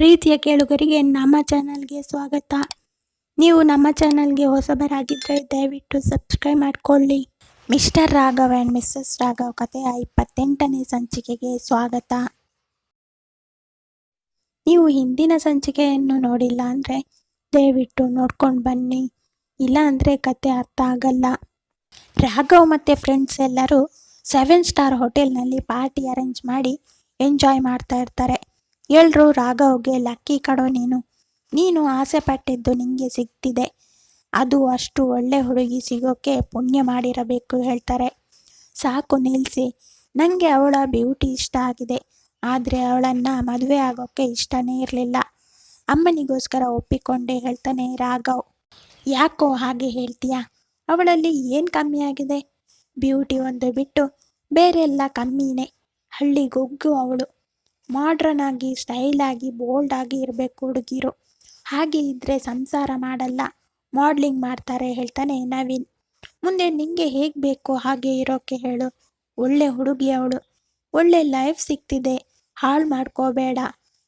ಪ್ರೀತಿಯ ಕೇಳುಗರಿಗೆ ನಮ್ಮ ಚಾನಲ್ಗೆ ಸ್ವಾಗತ. ನೀವು ನಮ್ಮ ಚಾನಲ್ಗೆ ಹೊಸಬರಾಗಿದ್ದರೆ ದಯವಿಟ್ಟು ಸಬ್ಸ್ಕ್ರೈಬ್ ಮಾಡಿಕೊಳ್ಳಿ. Mister Raghav and missus Raghav ಕಥೆಯ ಇಪ್ಪತ್ತೆಂಟನೇ ಸಂಚಿಕೆಗೆ ಸ್ವಾಗತ. ನೀವು ಹಿಂದಿನ ಸಂಚಿಕೆಯನ್ನು ನೋಡಿಲ್ಲ ಅಂದರೆ ದಯವಿಟ್ಟು ನೋಡ್ಕೊಂಡು ಬನ್ನಿ. ಇಲ್ಲ ಅಂದರೆ ಕತೆ ಅರ್ಥ ಆಗಲ್ಲ. ರಾಘವ್ ಮತ್ತು ಫ್ರೆಂಡ್ಸ್ ಎಲ್ಲರೂ ಸೆವೆನ್ ಸ್ಟಾರ್ ಹೋಟೆಲ್ನಲ್ಲಿ ಪಾರ್ಟಿ ಅರೇಂಜ್ ಮಾಡಿ ಎಂಜಾಯ್ ಮಾಡ್ತಾ ಇರ್ತಾರೆ. ಎಲ್ರು ರಾಘವ್ಗೆ, ಲಕ್ಕಿ ಕಡೋ ನೀನು ನೀನು ಆಸೆ ಪಟ್ಟಿದ್ದು ನಿಂಗೆ ಸಿಗ್ತಿದೆ. ಅದು ಅಷ್ಟು ಒಳ್ಳೆ ಹುಡುಗಿ ಸಿಗೋಕ್ಕೆ ಪುಣ್ಯ ಮಾಡಿರಬೇಕು, ಹೇಳ್ತಾರೆ. ಸಾಕು ನಿಲ್ಲಿಸಿ ನನಗೆ ಅವಳ ಬ್ಯೂಟಿ ಇಷ್ಟ ಆಗಿದೆ. ಆದರೆ ಅವಳನ್ನು ಮದುವೆ ಆಗೋಕ್ಕೆ ಇಷ್ಟನೇ ಇರಲಿಲ್ಲ. ಅಮ್ಮನಿಗೋಸ್ಕರ ಒಪ್ಪಿಕೊಂಡೆ, ಹೇಳ್ತಾನೆ ರಾಘವ್. ಯಾಕೋ ಹಾಗೆ ಹೇಳ್ತೀಯಾ? ಅವಳಲ್ಲಿ ಏನು ಕಮ್ಮಿ ಆಗಿದೆ? ಬ್ಯೂಟಿ ಒಂದು ಬಿಟ್ಟು ಬೇರೆಲ್ಲ ಕಮ್ಮಿನೇ. ಹಳ್ಳಿ ಗೊಗ್ಗು ಅವಳು. ಮಾಡ್ರನ್ ಆಗಿ ಸ್ಟೈಲ್ ಆಗಿ ಬೋಲ್ಡ್ ಆಗಿ ಇರಬೇಕು ಹುಡುಗಿರು. ಹಾಗೆ ಇದ್ದರೆ ಸಂಸಾರ ಮಾಡಲ್ಲ. ಮಾಡ್ಲಿಂಗ್ ಮಾಡ್ತಾರೆ ಹೇಳ್ತಾನೆ ನವೀನ್. ಮುಂದೆ ನಿಂಗೆ ಹೇಗೆ ಬೇಕೋ ಹಾಗೆ ಇರೋಕ್ಕೆ ಹೇಳು. ಒಳ್ಳೆ ಹುಡುಗಿ ಅವಳು. ಒಳ್ಳೆ ಲೈಫ್ ಸಿಗ್ತಿದೆ ಹಾಳು ಮಾಡ್ಕೋಬೇಡ.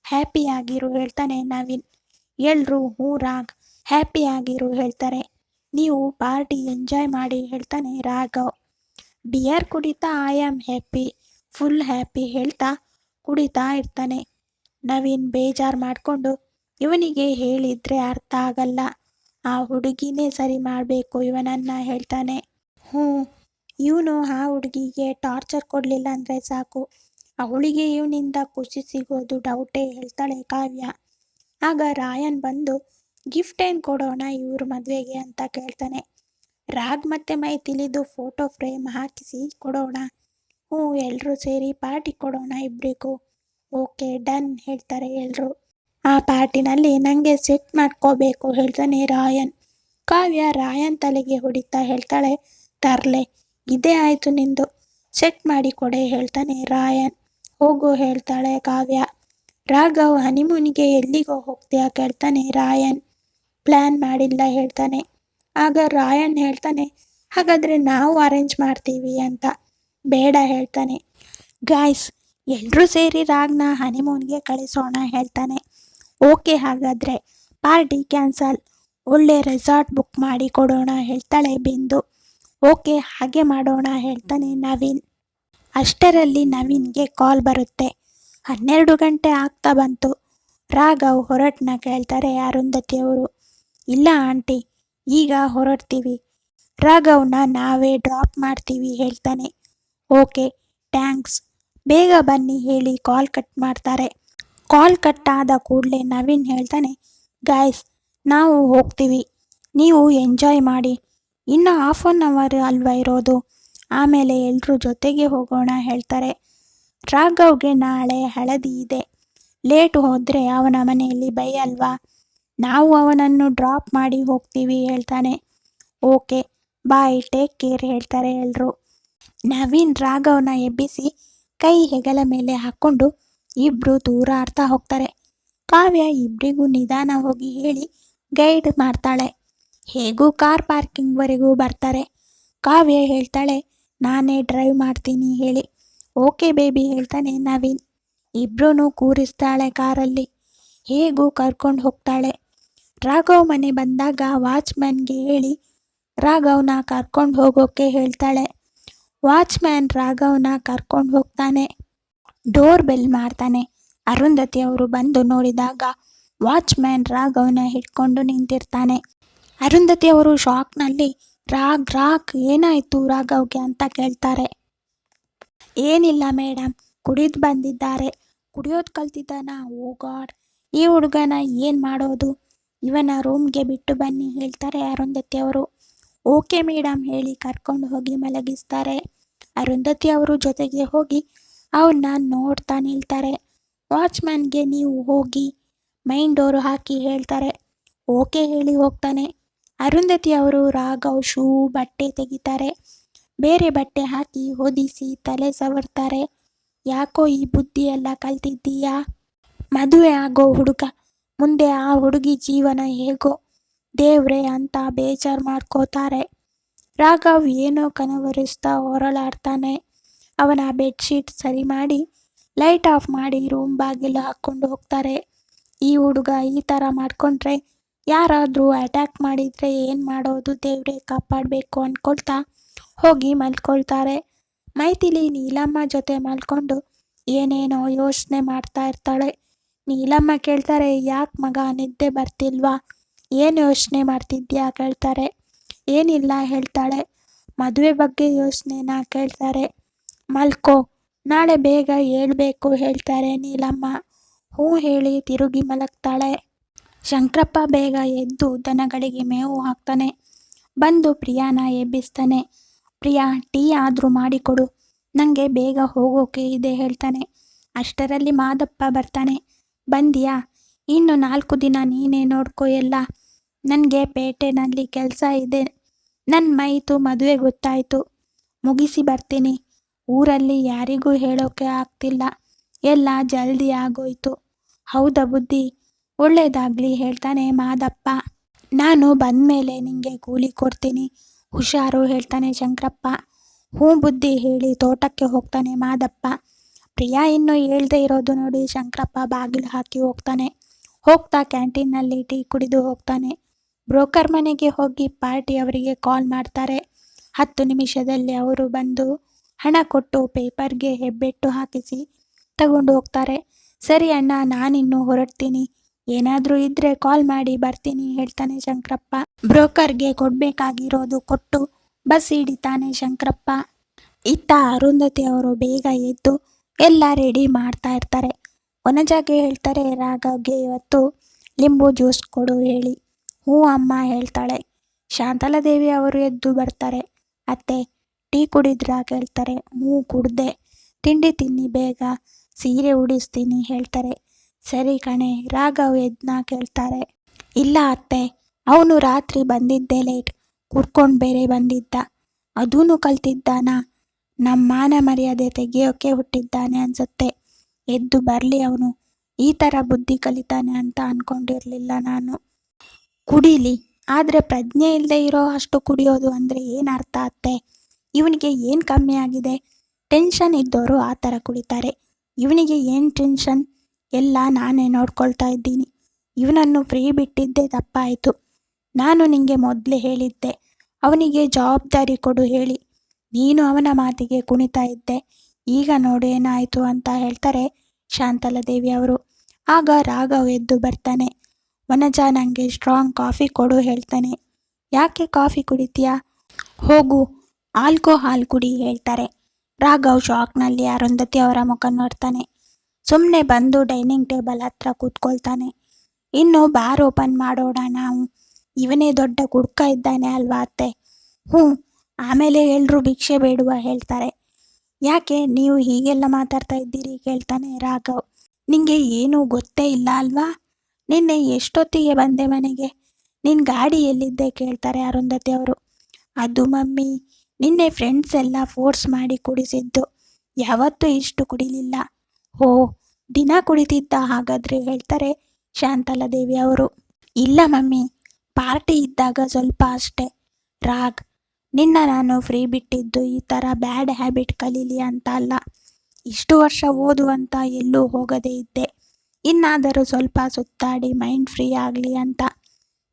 ಹ್ಯಾಪಿ ಆಗಿರು ಹೇಳ್ತಾನೆ ನವೀನ್. ಎಲ್ರು ಹೂ ರಾಗ್ ಹ್ಯಾಪಿ ಆಗಿರು ಹೇಳ್ತಾರೆ. ನೀವು ಪಾರ್ಟಿ ಎಂಜಾಯ್ ಮಾಡಿ ಹೇಳ್ತಾನೆ ರಾಘವ್. ಬಿಯರ್ ಕುಡಿತಾ I am happy. Full happy ಹೇಳ್ತಾ ಕುಡಿತಾ ಇರ್ತಾನೆ. ನವೀನ್ ಬೇಜಾರು ಮಾಡಿಕೊಂಡು ಇವನಿಗೆ ಹೇಳಿದ್ರೆ ಅರ್ಥ ಆಗಲ್ಲ. ಆ ಹುಡುಗಿನೇ ಸರಿ ಮಾಡಬೇಕು ಇವನನ್ನ ಹೇಳ್ತಾನೆ. ಹ್ಞೂ, ಇವನು ಆ ಹುಡುಗಿಗೆ ಟಾರ್ಚರ್ ಕೊಡಲಿಲ್ಲ ಅಂದರೆ ಸಾಕು. ಅವಳಿಗೆ ಇವನಿಂದ ಖುಷಿ ಸಿಗೋದು ಡೌಟೇ ಹೇಳ್ತಾಳೆ ಕಾವ್ಯ. ಆಗ ರಾಯನ್ ಬಂದು, ಗಿಫ್ಟ್ ಏನು ಕೊಡೋಣ ಇವ್ರ ಮದುವೆಗೆ? ಅಂತ ಕೇಳ್ತಾನೆ. ರಾಗ್ ಮತ್ತೆ ಮೈ ತಿಳಿದು ಫೋಟೋ ಫ್ರೇಮ್ ಹಾಕಿಸಿ ಕೊಡೋಣ. ಹ್ಞೂ ಎಲ್ಲರೂ ಸೇರಿ ಪಾರ್ಟಿ ಕೊಡೋಣ ಇಬ್ಬರಿಗೂ ಓಕೆ, ಡನ್ ಹೇಳ್ತಾರೆ ಎಲ್ಲರೂ ಆ ಪಾರ್ಟಿನಲ್ಲಿ ನನಗೆ ಸೆಟ್ ಮಾಡ್ಕೋಬೇಕು, ಹೇಳ್ತಾನೆ ರಾಯನ್. ಕಾವ್ಯ ರಾಯನ್ ತಲೆಗೆ ಹೊಡಿತಾ ಹೇಳ್ತಾಳೆ, ತರ್ಲೆ, ಇದೇ ಆಯಿತು ನಿಂದು. ಸೆಟ್ ಮಾಡಿ ಕೊಡೆ, ಹೇಳ್ತಾನೆ ರಾಯನ್. ಹೋಗು, ಹೇಳ್ತಾಳೆ ಕಾವ್ಯ. ರಾಘವ್ ಹನಿಮೂನಿಗೆ ಎಲ್ಲಿಗೋ ಹೋಗ್ತೀಯಾ ಕೇಳ್ತಾನೆ ರಾಯನ್. ಪ್ಲ್ಯಾನ್ ಮಾಡಿಲ್ಲ, ಹೇಳ್ತಾನೆ. ಆಗ ರಾಯನ್ ಹೇಳ್ತಾನೆ, ಹಾಗಾದರೆ ನಾವು ಅರೇಂಜ್ ಮಾಡ್ತೀವಿ ಅಂತ. ಬೇಡ ಹೇಳ್ತಾನೆ. ಗಾಯ್ಸ್ ಎಲ್ಲರೂ ಸೇರಿ ರಾಗ್ನ ಹನಿಮೂನ್ಗೆ ಕಳಿಸೋಣ, ಹೇಳ್ತಾನೆ. ಓಕೆ ಹಾಗಾದರೆ ಪಾರ್ಟಿ ಕ್ಯಾನ್ಸಲ್ ಒಳ್ಳೆ ರೆಸಾರ್ಟ್ ಬುಕ್ ಮಾಡಿ ಕೊಡೋಣ, ಹೇಳ್ತಾಳೆ ಬಿಂದು. ಓಕೆ ಹಾಗೆ ಮಾಡೋಣ, ಹೇಳ್ತಾನೆ ನವೀನ್. ಅಷ್ಟರಲ್ಲಿ ನವೀನ್ಗೆ ಕಾಲ್ ಬರುತ್ತೆ. ಹನ್ನೆರಡು ಗಂಟೆ ಆಗ್ತಾ ಬಂತು. ರಾಘವ್ ಹೊರಟ್ನ ಕೇಳ್ತಾರೆ ಅರುಂಧತಿಯವರು. ಇಲ್ಲ ಆಂಟಿ, ಈಗ ಹೊರಡ್ತೀವಿ. ರಾಘವ್ನ ನಾವೇ ಡ್ರಾಪ್ ಮಾಡ್ತೀವಿ, ಹೇಳ್ತಾನೆ. Okay, thanks. ಬೇಗ ಬನ್ನಿ ಹೇಳಿ ಕಾಲ್ ಕಟ್ ಮಾಡ್ತಾರೆ. ಕಾಲ್ ಕಟ್ ಆದ ಕೂಡಲೇ ನವೀನ್ ಹೇಳ್ತಾನೆ, ಗಾಯ್ಸ್, ನಾವು ಹೋಗ್ತೀವಿ. ನೀವು ಎಂಜಾಯ್ ಮಾಡಿ. ಇನ್ನು ಹಾಫ್ ಆನ್ ಅವರ್ ಅಲ್ವಾ ಇರೋದು? ಆಮೇಲೆ ಎಲ್ಲರೂ ಜೊತೆಗೆ ಹೋಗೋಣ, ಹೇಳ್ತಾರೆ. ರಾಘವ್ಗೆ ನಾಳೆ ಹಳದಿ ಇದೆ. ಲೇಟ್ ಹೋದರೆ ಅವನ ಮನೆಯಲ್ಲಿ ಬೈ ಅಲ್ವಾ? ನಾವು ಅವನನ್ನು ಡ್ರಾಪ್ ಮಾಡಿ ಹೋಗ್ತೀವಿ, ಹೇಳ್ತಾನೆ. ಓಕೆ ಬಾಯ್ ಟೇಕ್ ಕೇರ್ ಹೇಳ್ತಾರೆ ಎಲ್ಲರೂ ನವೀನ್, ರಾಘವ್ನ ಎಬ್ಬಿಸಿ ಕೈ ಹೆಗಲ ಮೇಲೆ ಹಾಕ್ಕೊಂಡು ಇಬ್ರು ದೂರ ಆಡ್ತಾ ಹೋಗ್ತಾರೆ. ಕಾವ್ಯ ಇಬ್ಬರಿಗೂ ನಿಧಾನ ಹೋಗಿ ಹೇಳಿ ಗೈಡ್ ಮಾಡ್ತಾಳೆ. ಹೇಗೂ ಕಾರ್ ಪಾರ್ಕಿಂಗ್ವರೆಗೂ ಬರ್ತಾರೆ. ಕಾವ್ಯ ಹೇಳ್ತಾಳೆ, ನಾನೇ ಡ್ರೈವ್ ಮಾಡ್ತೀನಿ ಹೇಳಿ. ಓಕೆ ಬೇಬಿ ಹೇಳ್ತಾನೆ ನವೀನ್. ಇಬ್ರೂ ಕೂರಿಸ್ತಾಳೆ ಕಾರಲ್ಲಿ. ಹೇಗೂ ಕರ್ಕೊಂಡು ಹೋಗ್ತಾಳೆ. ರಾಘವ್ ಮನೆ ಬಂದಾಗ ವಾಚ್ಮ್ಯಾನ್ಗೆ ಹೇಳಿ, ರಾಘವ್ನ ಕರ್ಕೊಂಡು ಹೋಗೋಕೆ ಹೇಳ್ತಾಳೆ. ವಾಚ್ಮ್ಯಾನ್ ರಾಘವ್ನ ಕರ್ಕೊಂಡು ಹೋಗ್ತಾನೆ. ಡೋರ್ ಬೆಲ್ ಮಾಡ್ತಾನೆ. ಅರುಂಧತಿ ಅವರು ಬಂದು ನೋಡಿದಾಗ ವಾಚ್ಮ್ಯಾನ್ ರಾಘವ್ನ ಹಿಡ್ಕೊಂಡು ನಿಂತಿರ್ತಾನೆ. ಅರುಂಧತಿ ಅವರು ಶಾಕ್ನಲ್ಲಿ, ರಾಗ್ ರಾಗ್, ಏನಾಯ್ತು ರಾಘವ್ಗೆ? ಅಂತ ಕೇಳ್ತಾರೆ. ಏನಿಲ್ಲ ಮೇಡಮ್ ಕುಡಿದು ಬಂದಿದ್ದಾರೆ. ಕುಡಿಯೋದು ಕಲ್ತಿದ್ದಾನ? ಓ ಗಾಡ್, ಈ ಹುಡುಗನ ಏನು ಮಾಡೋದು? ಇವನ ರೂಮ್ಗೆ ಬಿಟ್ಟು ಬನ್ನಿ, ಹೇಳ್ತಾರೆ ಅರುಂಧತಿ ಅವರು. ಓಕೆ ಮೇಡಮ್ ಹೇಳಿ ಕರ್ಕೊಂಡು ಹೋಗಿ ಮಲಗಿಸ್ತಾರೆ. ಅರುಂಧತಿ ಅವರು ಜೊತೆಗೆ ಹೋಗಿ ಅವನ್ನ ನೋಡ್ತಾ ನಿಲ್ತಾರೆ. ವಾಚ್ಮ್ಯಾನ್ಗೆ ನೀವು ಹೋಗಿ ಮೈಂಡ್ ಡೋರು ಹಾಕಿ ಹೇಳ್ತಾರೆ. ಓಕೆ ಹೇಳಿ ಹೋಗ್ತಾನೆ. ಅರುಂಧತಿ ಅವರು ರಾಘವ್ ಶೂ, ಬಟ್ಟೆ ತೆಗಿತಾರೆ. ಬೇರೆ ಬಟ್ಟೆ ಹಾಕಿ ಹೊದಿಸಿ ತಲೆ ಸವರ್ತಾರೆ. ಯಾಕೋ ಈ ಬುದ್ಧಿ ಎಲ್ಲ ಕಲ್ತಿದ್ದೀಯಾ? ಮದುವೆ ಆಗೋ ಹುಡುಗ. ಮುಂದೆ ಆ ಹುಡುಗಿ ಜೀವನ ಹೇಗೋ? ದೇವ್ರೆ ಅಂತ ಬೇಜಾರು ಮಾಡ್ಕೋತಾರೆ. ರಾಘವ್ ಏನೋ ಕನವರಿಸ್ತಾ ಹೊರಳಾಡ್ತಾನೆ ಅವನ ಬೆಡ್ಶೀಟ್ ಸರಿ ಮಾಡಿ ಲೈಟ್ ಆಫ್ ಮಾಡಿ ರೂಮ್ ಬಾಗಿಲು ಹಾಕ್ಕೊಂಡು ಹೋಗ್ತಾರೆ. ಈ ಹುಡುಗ ಈ ಥರ ಮಾಡ್ಕೊಂಡ್ರೆ ಯಾರಾದರೂ ಅಟ್ಯಾಕ್ ಮಾಡಿದರೆ ಏನು ಮಾಡೋದು ದೇವ್ರೆ ಕಾಪಾಡಬೇಕು ಅಂದ್ಕೊಳ್ತಾ ಹೋಗಿ ಮಲ್ಕೊಳ್ತಾರೆ. ಮೈಥಿಲಿ ನೀಲಮ್ಮ ಜೊತೆ ಮಲ್ಕೊಂಡು ಏನೇನೋ ಯೋಚನೆ ಮಾಡ್ತಾ ಇರ್ತಾಳೆ. ನೀಲಮ್ಮ ಕೇಳ್ತಾರೆ, ಯಾಕೆ ಮಗ ನಿದ್ದೆ ಬರ್ತಿಲ್ವಾ? ಏನು ಯೋಚನೆ ಮಾಡ್ತಿದ್ಯಾ ಕೇಳ್ತಾರೆ. ಏನಿಲ್ಲ ಹೇಳ್ತಾಳೆ. ಮದುವೆ ಬಗ್ಗೆ ಯೋಚನೆನ ಕೇಳ್ತಾರೆ. ಮಲ್ಕೋ, ನಾಳೆ ಬೇಗ ಹೇಳ್ಬೇಕು ಹೇಳ್ತಾರೆ ನೀಲಮ್ಮ. ಹ್ಞೂ ಹೇಳಿ ತಿರುಗಿ ಮಲಗ್ತಾಳೆ. ಶಂಕರಪ್ಪ ಬೇಗ ಎದ್ದು ದನಗಳಿಗೆ ಮೇವು ಹಾಕ್ತಾನೆ. ಬಂದು ಪ್ರಿಯಾನ ಎಬ್ಬಿಸ್ತಾನೆ. ಪ್ರಿಯಾ, ಟೀ ಆದರೂ ಮಾಡಿಕೊಡು. ನನಗೆ ಬೇಗ ಹೋಗೋಕೆ ಇದೆ ಹೇಳ್ತಾನೆ. ಅಷ್ಟರಲ್ಲಿ ಮಾದಪ್ಪ ಬರ್ತಾನೆ. ಬಂದಿಯಾ? ಇನ್ನು ನಾಲ್ಕು ದಿನ ನೀನೇ ನೋಡ್ಕೊ ಎಲ್ಲ. ನನಗೆ ಪೇಟೆನಲ್ಲಿ ಕೆಲಸ ಇದೆ. ನನ್ನ ಮೈತು ಮದುವೆ ಗೊತ್ತಾಯಿತು. ಮುಗಿಸಿ ಬರ್ತೀನಿ. ಊರಲ್ಲಿ ಯಾರಿಗೂ ಹೇಳೋಕೆ ಆಗ್ತಿಲ್ಲ. ಎಲ್ಲ ಜಲ್ದಿ ಆಗೋಯ್ತು. ಹೌದಾ ಬುದ್ಧಿ? ಒಳ್ಳೇದಾಗ್ಲಿ ಹೇಳ್ತಾನೆ ಮಾದಪ್ಪ. ನಾನು ಬಂದಮೇಲೆ ನಿಂಗೆ ಕೂಲಿ ಕೊಡ್ತೀನಿ. ಹುಷಾರು ಹೇಳ್ತಾನೆ ಶಂಕರಪ್ಪ. ಹ್ಞೂ ಬುದ್ಧಿ ಹೇಳಿ ತೋಟಕ್ಕೆ ಹೋಗ್ತಾನೆ ಮಾದಪ್ಪ. ಪ್ರಿಯಾ ಇನ್ನೂ ಹೇಳ್ದೆ ಇರೋದು ನೋಡಿ ಶಂಕರಪ್ಪ ಬಾಗಿಲು ಹಾಕಿ ಹೋಗ್ತಾನೆ. ಹೋಗ್ತಾ ಕ್ಯಾಂಟೀನಲ್ಲಿ ಟೀ ಕುಡಿದು ಹೋಗ್ತಾನೆ. ಬ್ರೋಕರ್ ಮನೆಗೆ ಹೋಗಿ ಪಾರ್ಟಿ ಅವರಿಗೆ ಕಾಲ್ ಮಾಡ್ತಾರೆ. ಹತ್ತು ನಿಮಿಷದಲ್ಲಿ ಅವರು ಬಂದು ಹಣ ಕೊಟ್ಟು ಪೇಪರ್ಗೆ ಹೆಬ್ಬೆಟ್ಟು ಹಾಕಿಸಿ ತಗೊಂಡು ಹೋಗ್ತಾರೆ. ಸರಿ ಅಣ್ಣ, ನಾನಿನ್ನು ಹೊರಡ್ತೀನಿ. ಏನಾದರೂ ಇದ್ರೆ ಕಾಲ್ ಮಾಡಿ ಬರ್ತೀನಿ ಹೇಳ್ತಾನೆ ಶಂಕರಪ್ಪ. ಬ್ರೋಕರ್ಗೆ ಕೊಡಬೇಕಾಗಿರೋದು ಕೊಟ್ಟು ಬಸ್ ಹಿಡಿತಾನೆ ಶಂಕರಪ್ಪ. ಇತ್ತ ಅರುಂಧತಿ ಅವರು ಬೇಗ ಎದ್ದು ಎಲ್ಲ ರೆಡಿ ಮಾಡ್ತಾ ಇರ್ತಾರೆ. ಒನಜಾಗೆ ಹೇಳ್ತಾರೆ, ರಾಗಗೆ ಇವತ್ತು ಲಿಂಬು ಜ್ಯೂಸ್ ಕೊಡು, ಹೇಳಿ. ಹ್ಞೂ ಅಮ್ಮ ಹೇಳ್ತಾಳೆ. ಶಾಂತಲಾದೇವಿ ಅವರು ಎದ್ದು ಬರ್ತಾರೆ. ಅತ್ತೆ, ಟೀ ಕುಡಿದ್ರಾ ಕೇಳ್ತಾರೆ. ಹ್ಞೂ ಕುಡ್ದೆ. ತಿಂಡಿ ತಿನ್ನಿ ಬೇಗ. ಸೀರೆ ಉಡಿಸ್ತೀನಿ ಹೇಳ್ತಾರೆ. ಸರಿ ಕಣೆ, ರಾಘವ್ ಎದ್ನ ಕೇಳ್ತಾರೆ. ಇಲ್ಲ ಅತ್ತೆ, ಅವನು ರಾತ್ರಿ ಬಂದಿದ್ದೆ ಲೇಟ್ ಕುಡ್ಕೊಂಡು ಬೇರೆ ಬಂದಿದ್ದ. ಅದೂ ಕಲ್ತಿದ್ದಾನ. ನಮ್ಮ ಮಾನ ಮರ್ಯಾದೆ ತೆಗಿಯೋಕೆ ಹುಟ್ಟಿದ್ದಾನೆ ಅನ್ಸುತ್ತೆ. ಎದ್ದು ಬರಲಿ ಅವನು. ಈ ಥರ ಬುದ್ಧಿ ಕಲಿತಾನೆ ಅಂತ ಅಂದ್ಕೊಂಡಿರಲಿಲ್ಲ ನಾನು. ಕುಡೀಲಿ. ಆದರೆ ಪ್ರಜ್ಞೆ ಇಲ್ಲದೆ ಇರೋ ಅಷ್ಟು ಕುಡಿಯೋದು ಅಂದರೆ ಏನು ಅರ್ಥ ಅತ್ತೆ? ಇವನಿಗೆ ಏನು ಕಮ್ಮಿ ಆಗಿದೆ? ಟೆನ್ಷನ್ ಇದ್ದವರು ಆ ಥರ ಕುಡಿತಾರೆ. ಇವನಿಗೆ ಏನು ಟೆನ್ಷನ್? ಎಲ್ಲ ನಾನೇ ನೋಡ್ಕೊಳ್ತಾ ಇದ್ದೀನಿ. ಇವನನ್ನು ಫ್ರೀ ಬಿಟ್ಟಿದ್ದೇ ತಪ್ಪಾಯಿತು. ನಾನು ನಿಮಗೆ ಮೊದಲೇ ಹೇಳಿದ್ದೆ. ಅವನಿಗೆ ಜವಾಬ್ದಾರಿ ಕೊಡು ಹೇಳಿ. ನೀನು ಅವನ ಮಾತಿಗೆ ಕುಣಿತಾ ಇದ್ದೆ. ಈಗ ನೋಡು ಏನಾಯಿತು ಅಂತ ಹೇಳ್ತಾರೆ ಶಾಂತಲಾದೇವಿ ಅವರು. ಆಗ ರಾಘವ್ ಎದ್ದು ಬರ್ತಾನೆ. ವನಜ ನನಗೆ ಸ್ಟ್ರಾಂಗ್ ಕಾಫಿ ಕೊಡು ಹೇಳ್ತಾನೆ. ಯಾಕೆ ಕಾಫಿ ಕುಡಿತೀಯಾ? ಹೋಗು ಆಲ್ಕೋಹಾಲ್ ಕುಡಿ ಹೇಳ್ತಾರೆ. ರಾಘವ್ ಶಾಕ್ನಲ್ಲಿ ಅರುಂಧತಿ ಅವರ ಮುಖ ನೋಡ್ತಾನೆ. ಸುಮ್ಮನೆ ಬಂದು ಡೈನಿಂಗ್ ಟೇಬಲ್ ಹತ್ರ ಕೂತ್ಕೊಳ್ತಾನೆ. ಇನ್ನು ಬಾರ್ ಓಪನ್ ಮಾಡೋಣ ನಾವು. ಇವನೇ ದೊಡ್ಡ ಕುಡ್ಕ ಇದ್ದಾನೆ ಅಲ್ವಾ ಅತ್ತೆ? ಹ್ಞೂ, ಆಮೇಲೆ ಎಲ್ಲರೂ ಭಿಕ್ಷೆ ಬೇಡುವ ಹೇಳ್ತಾರೆ. ಯಾಕೆ ನೀವು ಹೀಗೆಲ್ಲ ಮಾತಾಡ್ತಾ ಇದ್ದೀರಿ ಕೇಳ್ತಾನೆ ರಾಘವ್. ನಿಂಗೆ ಏನೂ ಗೊತ್ತೇ ಇಲ್ಲ ಅಲ್ವಾ? ನಿನ್ನೆ ಎಷ್ಟೊತ್ತಿಗೆ ಬಂದೆ ಮನೆಗೆ? ನಿನ್ನ ಗಾಡಿ ಎಲ್ಲಿದ್ದೆ ಕೇಳ್ತಾರೆ ಅರುಂಧತಿ ಅವರು. ಅದು ಮಮ್ಮಿ, ನಿನ್ನೆ ಫ್ರೆಂಡ್ಸ್ ಎಲ್ಲ ಫೋರ್ಸ್ ಮಾಡಿ ಕುಡಿಸಿದ್ದು. ಯಾವತ್ತೂ ಇಷ್ಟು ಕುಡಿಲಿಲ್ಲ. ಓ, ದಿನ ಕುಡಿತಿದ್ದ ಹಾಗಾದ್ರೆ ಹೇಳ್ತಾರೆ ಶಾಂತಲಾದೇವಿ ಅವರು. ಇಲ್ಲ ಮಮ್ಮಿ ಪಾರ್ಟಿ ಇದ್ದಾಗ ಸ್ವಲ್ಪ ಅಷ್ಟೇ. ರಾಗ್, ನಿನ್ನ ನಾನು ಫ್ರೀ ಬಿಟ್ಟಿದ್ದು ಈ ಥರ ಬ್ಯಾಡ್ ಹ್ಯಾಬಿಟ್ ಕಲೀಲಿ ಅಂತ ಅಲ್ಲ. ಇಷ್ಟು ವರ್ಷ ಓದು ಅಂತ ಎಲ್ಲೂ ಹೋಗದೇ ಇದ್ದೆ. ಇನ್ನಾದರೂ ಸ್ವಲ್ಪ ಸುತ್ತಾಡಿ ಮೈಂಡ್ ಫ್ರೀ ಆಗಲಿ ಅಂತ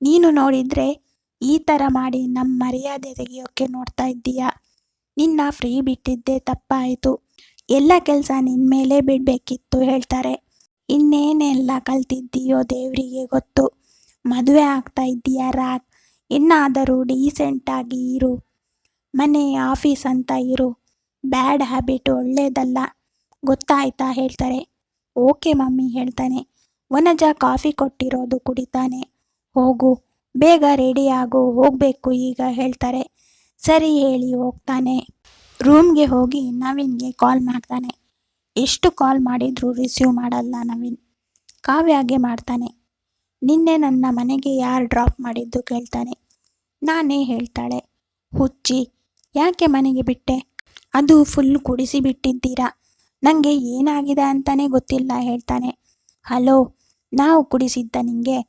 ನೀನು ನೋಡಿದರೆ ಈ ಥರ ಮಾಡಿ ನಮ್ಮ ಮರ್ಯಾದೆ ತೆಗಿಯೋಕ್ಕೆ ನೋಡ್ತಾ ಇದ್ದೀಯಾ? ನಿನ್ನ ಫ್ರೀ ಬಿಟ್ಟಿದ್ದೆ ತಪ್ಪಾಯಿತು. ಎಲ್ಲ ಕೆಲಸ ನಿನ್ನ ಮೇಲೆ ಬಿಡಬೇಕಿತ್ತು ಹೇಳ್ತಾರೆ. ಇನ್ನೇನೆಲ್ಲ ಕಲ್ತಿದ್ದೀಯೋ ದೇವರಿಗೆ ಗೊತ್ತು. ಮದುವೆ ಆಗ್ತಾ ಇದ್ದೀಯಾ ರಾಗ್? ಇನ್ನಾದರೂ ಡೀಸೆಂಟಾಗಿ ಇರು. ಮನೆ ಆಫೀಸ್ ಅಂತ ಇರು. ಬ್ಯಾಡ್ ಹ್ಯಾಬಿಟ್ ಒಳ್ಳೇದಲ್ಲ. ಗೊತ್ತಾಯ್ತಾ ಹೇಳ್ತಾರೆ. ಓಕೆ ಮಮ್ಮಿ ಹೇಳ್ತಾನೆ. ವನಜ ಕಾಫಿ ಕೊಟ್ಟಿರೋದು ಕುಡಿತಾನೆ. ಹೋಗು, ಬೇಗ ರೆಡಿ ಆಗು, ಹೋಗಬೇಕು ಈಗ ಹೇಳ್ತಾರೆ. ಸರಿ ಹೇಳಿ ಹೋಗ್ತಾನೆ. ರೂಮ್ಗೆ ಹೋಗಿ ನವೀನ್ಗೆ ಕಾಲ್ ಮಾಡ್ತಾನೆ. ಎಷ್ಟು ಕಾಲ್ ಮಾಡಿದರೂ ರಿಸೀವ್ ಮಾಡಲ್ಲ ನವೀನ್. ಕಾವ್ಯಾಗೆ ಮಾಡ್ತಾನೆ. ನಿನ್ನೆ ನನ್ನ ಮನೆಗೆ ಯಾರು ಡ್ರಾಪ್ ಮಾಡಿದ್ದು ಕೇಳ್ತಾನೆ. ನಾನೇ ಹೇಳ್ತಾಳೆ. ಹುಚ್ಚಿ, ಯಾಕೆ ಮನೆಗೆ ಬಿಟ್ಟೆ? ಅದು ಫುಲ್ ಕುಡಿಸಿ ಬಿಟ್ಟಿದ್ದೀರಾ? ನನಗೆ ಏನಾಗಿದೆ ಅಂತಲೇ ಗೊತ್ತಿಲ್ಲ, ಹೇಳ್ತಾನೆ. ಹಲೋ, ನಾವು ಕುಡಿಸಿದ್ದ ನಿಂಗೆ.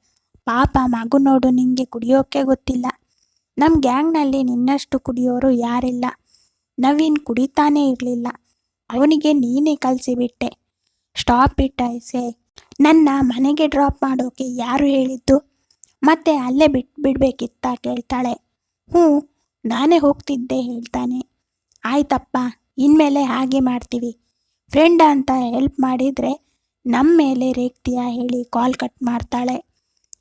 ಪಾಪ ಮಗು ನೋಡು, ನಿಂಗೆ ಕುಡಿಯೋಕ್ಕೆ ಗೊತ್ತಿಲ್ಲ. ನಮ್ಮ ಗ್ಯಾಂಗ್ನಲ್ಲಿ ನಿನ್ನಷ್ಟು ಕುಡಿಯೋರು ಯಾರಿಲ್ಲ. ನವೀನ್ ಕುಡಿತಾನೇ ಇರಲಿಲ್ಲ. ಅವನಿಗೆ ನೀನೇ ಕಲಿಸಿಬಿಟ್ಟೆ ಸ್ಟಾಪ್ ಇಟ್ ಐಸೆ ನನ್ನ ಮನೆಗೆ ಡ್ರಾಪ್ ಮಾಡೋಕೆ ಯಾರು ಹೇಳಿದ್ದು? ಮತ್ತೆ ಅಲ್ಲೇ ಬಿಟ್ಟು ಬಿಡ್ಬೇಕಿತ್ತ? ಕೇಳ್ತಾಳೆ. ಹ್ಞೂ, ನಾನೇ ಹೋಗ್ತಿದ್ದೆ, ಹೇಳ್ತಾನೆ. ಆಯ್ತಪ್ಪ, ಇನ್ಮೇಲೆ ಹಾಗೆ ಮಾಡ್ತೀವಿ. ಫ್ರೆಂಡ್ ಅಂತ ಹೆಲ್ಪ್ ಮಾಡಿದರೆ ನಮ್ಮ ಮೇಲೆ ರೇಗ್ತೀಯಾ ಹೇಳಿ ಕಾಲ್ ಕಟ್ ಮಾಡ್ತಾಳೆ.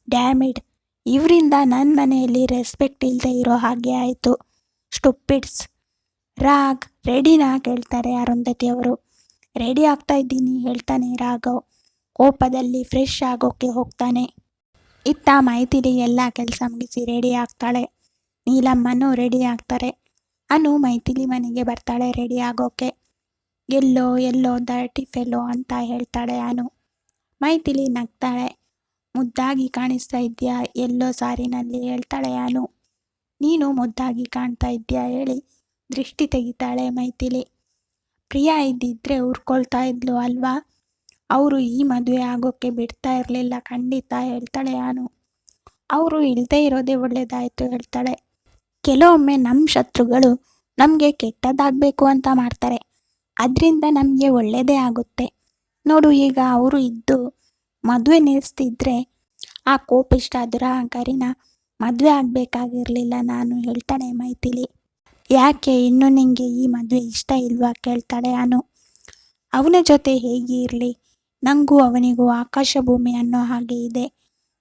ಡ್ಯಾಮಿಡ್ ಇವರಿಂದ ನನ್ನ ಮನೆಯಲ್ಲಿ ರೆಸ್ಪೆಕ್ಟ್ ಇಲ್ಲದೆ ಇರೋ ಹಾಗೆ ಆಯಿತು. ಸ್ಟುಪ್ಪಿಡ್ಸ್ ರಾಗ್, ರೆಡಿನಾ ಕೇಳ್ತಾರೆ ಅರುಂಧತಿ ಅವರು. ರೆಡಿ ಆಗ್ತಾ ಇದ್ದೀನಿ, ಹೇಳ್ತಾನೆ ರಾಘವ್. ಕೋಪದಲ್ಲಿ ಫ್ರೆಶ್ ಆಗೋಕ್ಕೆ ಹೋಗ್ತಾನೆ. ಇತ್ತ ಮೈತಿಲಿ ಎಲ್ಲ ಕೆಲಸ ಮುಗಿಸಿ ರೆಡಿ ಆಗ್ತಾಳೆ. ನೀಲಮ್ಮನೂ ರೆಡಿ ಆಗ್ತಾರೆ. ಅನು ಮೈತಿಲಿ ಮನೆಗೆ ಬರ್ತಾಳೆ ರೆಡಿ ಆಗೋಕೆ. ಎಲ್ಲೋ ಎಲ್ಲೋ ದರ್ಟಿ ಫೆಲೋ ಅಂತ ಹೇಳ್ತಾಳೆ ಅನು. ಮೈಥಿಲಿ ನಗ್ತಾಳೆ. ಮುದ್ದಾಗಿ ಕಾಣಿಸ್ತಾ ಇದ್ಯಾ? ಎಲ್ಲೋ ಸಾರಿನಲ್ಲಿ ಹೇಳ್ತಾಳೆ ಅನು. ನೀನು ಮುದ್ದಾಗಿ ಕಾಣ್ತಾ ಇದ್ಯಾ ಹೇಳಿ ದೃಷ್ಟಿ ತೆಗಿತಾಳೆ ಮೈಥಿಲಿ. ಪ್ರಿಯಾ ಇದ್ದಿದ್ರೆ ಉರ್ಕೊಳ್ತಾ ಇದ್ಲು ಅಲ್ವಾ? ಅವರು ಈ ಮದುವೆ ಆಗೋಕ್ಕೆ ಬಿಡ್ತಾ ಇರಲಿಲ್ಲ, ಖಂಡಿತ ಹೇಳ್ತಾಳೆ ಅನು. ಅವರು ಇಲ್ಲದೆ ಇರೋದೇ ಒಳ್ಳೇದಾಯಿತು ಹೇಳ್ತಾಳೆ. ಕೆಲವೊಮ್ಮೆ ನಮ್ಮ ಶತ್ರುಗಳು ನಮಗೆ ಕೆಟ್ಟದಾಗಬೇಕು ಅಂತ ಮಾಡ್ತಾರೆ. ಅದರಿಂದ ನಮಗೆ ಒಳ್ಳೆಯದೇ ಆಗುತ್ತೆ. ನೋಡು ಈಗ ಅವರು ಇದ್ದು ಮದುವೆ ನಿಲ್ಲಿಸ್ತಿದ್ರೆ ಆ ಕೋಪ ಕೋಪಿಷ್ಟ ಕರಿನ ಮದುವೆ ಆಗಬೇಕಾಗಿರಲಿಲ್ಲ ನಾನು ಹೇಳ್ತಾಳೆ ಮೈತಿಲಿ ಯಾಕೆ ಇನ್ನು ನಿಂಗೆ ಈ ಮದುವೆ ಇಷ್ಟ ಇಲ್ವಾ ಕೇಳ್ತಾಳೆ ಅನು. ಅವನ ಜೊತೆ ಹೇಗೆ ಇರಲಿ? ನನಗೂ ಅವನಿಗೂ ಆಕಾಶ ಭೂಮಿ ಅನ್ನೋ ಹಾಗೆ ಇದೆ.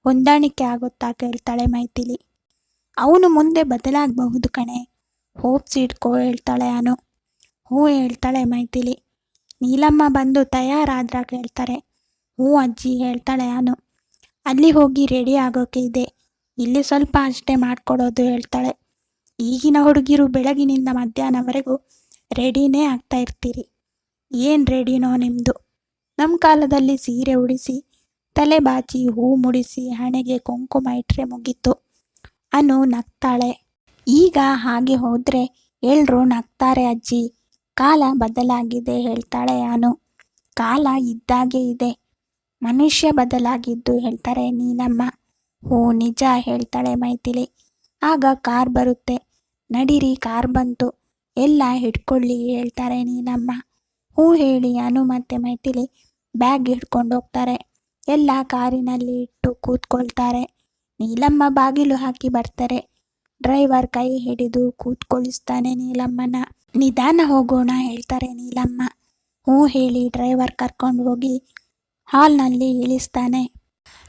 ಹೊಂದಾಣಿಕೆ ಆಗುತ್ತಾ ಕೇಳ್ತಾಳೆ ಮೈತಿಲಿ ಅವನು ಮುಂದೆ ಬದಲಾಗಬಹುದು ಕಣೆ. ಹೋಪ್ಸ್ ಇಟ್ಕೋ ಹೇಳ್ತಾಳೆ ಅನು. ಹ್ಞೂ ಹೇಳ್ತಾಳೆ ಮೈಥಿಲಿ. ನೀಲಮ್ಮ ಬಂದು ತಯಾರಾದ್ರ ಕೇಳ್ತಾರೆ ಹ್ಞೂ ಅಜ್ಜಿ ಹೇಳ್ತಾಳೆ ಅನು ಅಲ್ಲಿ ಹೋಗಿ ರೆಡಿ ಆಗೋಕೆ ಇದೆ. ಇಲ್ಲಿ ಸ್ವಲ್ಪ ಅಷ್ಟೇ ಮಾಡಿಕೊಡೋದು ಹೇಳ್ತಾಳೆ. ಈಗಿನ ಹುಡುಗಿರು ಬೆಳಗಿನಿಂದ ಮಧ್ಯಾಹ್ನವರೆಗೂ ರೆಡಿನೇ ಆಗ್ತಾ ಇರ್ತೀರಿ. ಏನು ರೆಡಿನೋ ನಿಮ್ಮದು ನಮ್ಮ ಕಾಲದಲ್ಲಿ ಸೀರೆ ಉಡಿಸಿ, ತಲೆ ಬಾಚಿ, ಹೂ ಮುಡಿಸಿ, ಹಣೆಗೆ ಕುಂಕುಮ ಇಟ್ಟರೆ ಮುಗೀತು. ಅನು ನಗ್ತಾಳೆ. ಈಗ ಹಾಗೆ ಹೋದರೆ ಎಲ್ಲರೂ ನಗ್ತಾರೆ ಅಜ್ಜಿ. ಕಾಲ ಬದಲಾಗಿದೆ ಹೇಳ್ತಾಳೆ ಅನು ಕಾಲ ಇದ್ದಾಗೆ ಇದೆ. ಮನುಷ್ಯ ಬದಲಾಗಿದ್ದು ಹೇಳ್ತಾರೆ ನೀನಮ್ಮ. ಹೋ, ನಿಜ ಹೇಳ್ತಾಳೆ ಮೈಥಿಲಿ. ಆಗ ಕಾರ್ ಬರುತ್ತೆ. ನಡಿರಿ, ಕಾರ್ ಬಂತು. ಎಲ್ಲ ಹಿಡ್ಕೊಳ್ಳಿ ಹೇಳ್ತಾರೆ ನೀನಮ್ಮ. ಹೂ ಹೇಳಿ ಅನು ಮತ್ತೆ ಮೈಥಿಲಿ ಬ್ಯಾಗ್ ಹಿಡ್ಕೊಂಡು ಹೋಗ್ತಾರೆ. ಎಲ್ಲ ಕಾರಿನಲ್ಲಿ ಇಟ್ಟು ಕೂತ್ಕೊಳ್ತಾರೆ. ನೀಲಮ್ಮ ಬಾಗಿಲು ಹಾಕಿ ಬರ್ತಾರೆ. ಡ್ರೈವರ್ ಕೈ ಹಿಡಿದು ಕೂತ್ಕೊಳಿಸ್ತಾನೆ ನೀಲಮ್ಮನ. ನಿಧಾನ ಹೋಗೋಣ ಹೇಳ್ತಾರೆ ನೀಲಮ್ಮ. ಹ್ಞೂ ಹೇಳಿ, ಡ್ರೈವರ್ ಕರ್ಕೊಂಡು ಹೋಗಿ ಹಾಲ್ನಲ್ಲಿ ಇಳಿಸ್ತಾನೆ.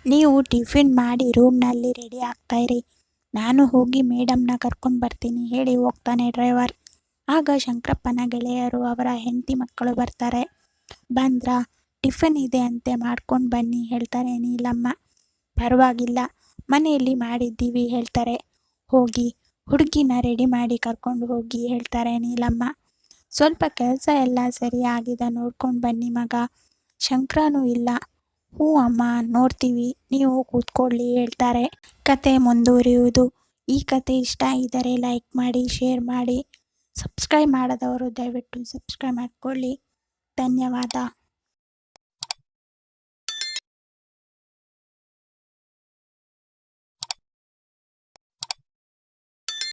ನೀವು ಟಿಫಿನ್ ಮಾಡಿ ರೂಮ್ನಲ್ಲಿ ರೆಡಿ ಆಗ್ತಾಯಿರಿ ನಾನು ಹೋಗಿ ಮೇಡಮ್ನ ಕರ್ಕೊಂಡು ಬರ್ತೀನಿ, ಹೇಳಿ ಹೋಗ್ತಾನೆ ಡ್ರೈವರ್. ಆಗ ಶಂಕರಪ್ಪನ ಗೆಳೆಯರು ಅವರ ಹೆಂಡತಿ ಮಕ್ಕಳು ಬರ್ತಾರೆ. ಬಂದ್ರ, ಟಿಫನ್ ಇದೆ ಅಂತೆ ಮಾಡ್ಕೊಂಡು ಬನ್ನಿ ಹೇಳ್ತಾರೆ ನೀಲಮ್ಮ. ಪರವಾಗಿಲ್ಲ, ಮನೆಯಲ್ಲಿ ಮಾಡಿದ್ದೀವಿ ಹೇಳ್ತಾರೆ. ಹೋಗಿ ಹುಡುಗಿನ ರೆಡಿ ಮಾಡಿ ಕರ್ಕೊಂಡು ಹೋಗಿ ಹೇಳ್ತಾರೆ, ನೀಲಮ್ಮ, ಸ್ವಲ್ಪ ಕೆಲಸ ಎಲ್ಲ ಸರಿಯಾಗಿದೆ ನೋಡ್ಕೊಂಡು ಬನ್ನಿ ಮಗ. ಶಂಕರನೂ ಇಲ್ಲ. ಹ್ಞೂ ಅಮ್ಮ, ನೋಡ್ತೀವಿ. ನೀವು ಕೂತ್ಕೊಳ್ಳಿ, ಹೇಳ್ತಾರೆ. ಕತೆ ಮುಂದುವರಿಯುವುದು. ಈ ಕತೆ ಇಷ್ಟ ಇದ್ದರೆ ಲೈಕ್ ಮಾಡಿ ಶೇರ್ ಮಾಡಿ. ಸಬ್ಸ್ಕ್ರೈಬ್ ಮಾಡದವರು ದಯವಿಟ್ಟು ಸಬ್ಸ್ಕ್ರೈಬ್ ಮಾಡಿಕೊಳ್ಳಿ. ಧನ್ಯವಾದ.